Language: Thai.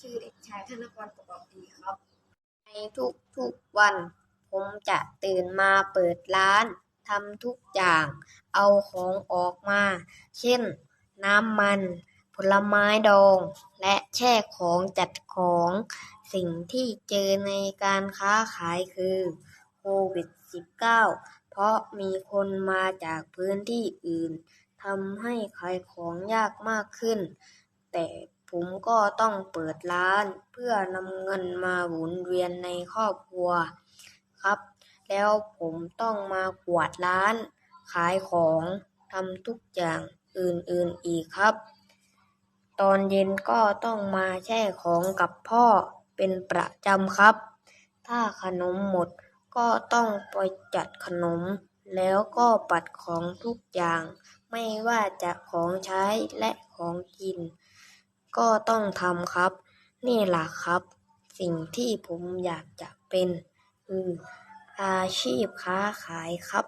ชื่อเด็กชายธนกรประกอบดีครับ ในทุกๆวัน ผมจะตื่นมาเปิดร้านทำทุกอย่าง เอาของออกมา เช่น น้ำมัน ผลไม้ดอง และแช่ของจัดของ สิ่งที่เจอในการค้าขายคือโควิด -19 เพราะมีคนมาจากพื้นที่อื่นทำให้ขายของยากมากขึ้น แต่ ผมก็ต้องเปิดร้านเพื่อนำเงินมาหมุนเวียนในครอบครัวครับ แล้วผมต้องมากวาดร้าน ขายของทำทุกอย่างอื่นๆอีกครับ ตอนเย็นก็ต้องมาแช่ของกับพ่อเป็นประจำครับ ถ้าขนมหมดก็ต้องไปจัดขนม แล้วก็ปัดของทุกอย่าง ไม่ว่าจะของใช้และของกิน ก็ต้องทำครับ นี่ล่ะครับ สิ่งที่ผมอยากจะเป็น คือ อาชีพค้าขายครับ